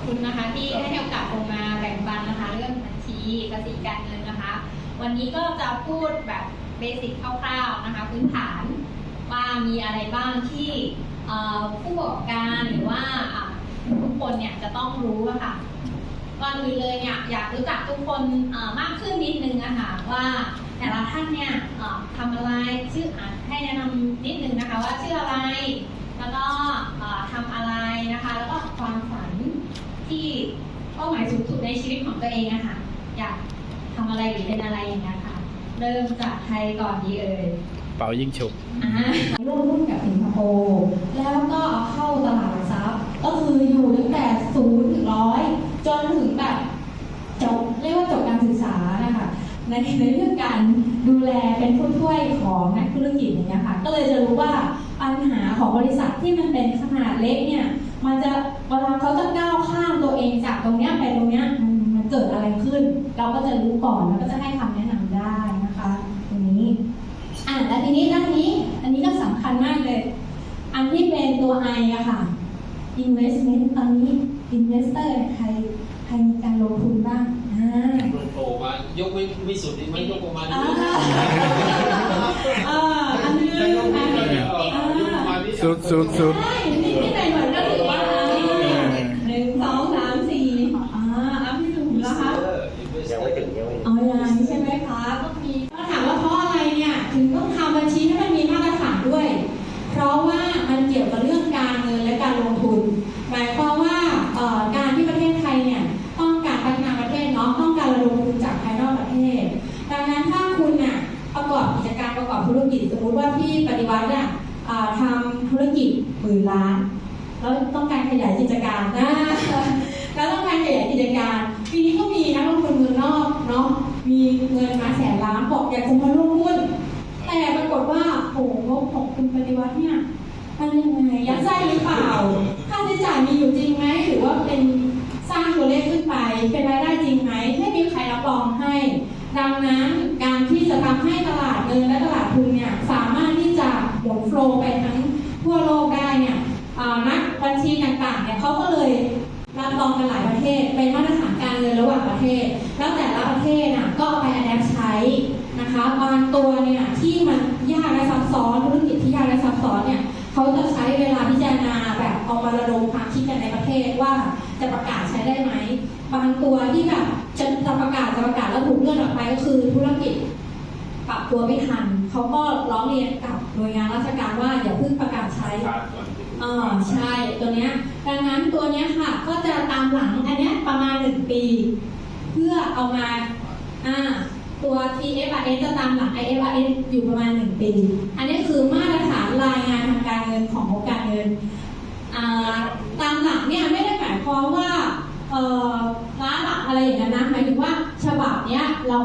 อบคุณนะคะ ที่ให้โอกาสผมมาแบ่งปันนะคะ เรื่องบัญชีภาษีการเงินนะคะ วันนี้ก็จะพูดแบบเบสิกคร่าวๆนะคะ พื้นฐานว่ามีอะไรบ้างที่ผู้ประกอบการหรือว่าทุกคนเนี่ยจะต้องรู้ะค่ะก่อนอื่นเลยเนี่ยอยากรู้จักทุกคนมากขึ้นนิดนึงนะคะว่าแต่ละท่านเนี่ยทำอะไรชื่ออะให้แนะนงนะคะ ว่าชื่ออะไร แล้วก็เอ่อทำอะไรนะคะ แล้วก็ความฝัน ที่เป้าหมายสูงสุดในชีวิตของตัวเองอะค่ะ อยากทำอะไรหรือเป็นอะไรอย่างเงี้ยค่ะ เริ่มจากใครก่อนดีเอ่ยเป่ายิงฉุบอ่าร่วมหุ้นกับสิงคโปร์แล้วก็เอาเข้าตลาดหลักทรัพย์ ก็คืออยู่ตั้งแต่ศูนย์ถึงร้อยจนถึงแบบจบเรียกว่าจบการศึกษานะคะในในเรื่องการดูแลเป็นผู้ช่วยของนักธุรกิจอย่างเงี้ยค่ะ ก็เลยจะรู้ว่า ปัญหาของบริษัทที่มันเป็นขนาดเล็กเนี่ย มันจะเวลาเขาจะก้าวข้ามตัวเองจากตรงเนี้ยไปตรงเนี้ยมันมันเกิดอะไรขึ้น เราก็จะรู้ก่อนแล้วก็จะให้คำแนะนำได้นะคะตรงนี้อ่าแล้วทีนี้ด้านนี้ อันนี้ก็สำคัญมากเลย อันที่เป็นตัว I อะค่ะ investment ตอนนี้ investor เนี่ยใครใครมีการลงทุนบ้างอ่าโผล่มายกไม่ไม่สุดนี่มันยกออกมาอ่านิดนึงอ่าอันนึงอันนึงอ่า สุดสุดสุดใช่นี่ที่ไหนหน่อยก็ถือว่าหนึ่งสองสามสี่อ่าอัพที่ถูกแล้วคะยังไม่ถึงยังไม่ถึงเอาอย่างใช่ไหมคะก็มีก็ถามว่าเพราะอะไรเนี่ยถึงต้องทำบัญชีให้มันมีมาตรฐานด้วย เพราะว่ามันเกี่ยวกับเรื่องการเงินและการลงทุน หมายความว่าเอ่อการที่ประเทศไทยเนี่ยต้องการพัฒนาประเทศเนาะต้องการระดมทุนจากภายนอกประเทศ ดังนั้นถ้าคุณน่ะประกอบกิจการประกอบธุรกิจสมมติว่าพี่ปฏิวัติอ่า ทำธุรกิจหมื่นล้าน แล้วต้องการขยายกิจการนะแล้วต้องการขยายกิจการ ปีนี้ก็มีนักลงทุนเมืองนอกเนาะมีเงินมาแสนล้านบอกอยากจะมาร่วมหุ้นแต่ปรากฏว่าโหงบของคุณปฏิวัติเนี่ยมันยังไงยัดไส้หรือเปล่า ค่าใช้จ่ายมีอยู่จริงไหมหรือว่าเป็นสร้างตัวเลขขึ้นไป เป็นรายได้จริงไหมไม่มีใครรับรองให้ ดังนั้นการที่จะทำให้ตลาดเงินและตลาดทุนเนี่ยสาม โฟลว์ไปทั้งทั่วโลกได้เนี่ยนักบัญชีต่างๆเนี่ยเขาก็เลยรับรองกันหลายประเทศ เป็นมาตรฐานการเงินระหว่างประเทศ แล้วแต่ละประเทศน่ะก็ไปอัดแอปใช้นะคะบางตัวเนี่ยที่มันยากและซับซ้อนธุรกิจที่ยากและซับซ้อนเนี่ยเขาจะใช้เวลาพิจารณาแบบเอามาระดมความคิดกันในประเทศว่าจะประกาศใช้ได้ไหมบางตัวที่แบบจะประกาศจะประกาศแล้วถูกเลื่อนออกไปก็คือธุ ตัวไม่ทันเขาก็ร้องเรียนกับหน่วยงานราชการว่าอย่าเพิ่งประกาศใช้อ่าใช่ตัวเนี้ยดังนั้นตัวเนี้ยค่ะก็จะตามหลังอันเนี้ยประมาณหนึ่งปี เพื่อเอามาอ่าตัว TFRS จะตามหลัง IFRS อยู่ประมาณหนึ่งปี อันนี้คือมาตรฐานรายงานทางการเงินของงบการเงินอ่าตามหลักเนี่ยไม่ได้หมายความว่าเอ่อล้าหลักอะไรอย่างนั้นนะหมายถึงว่าฉบับเนี้ยเรา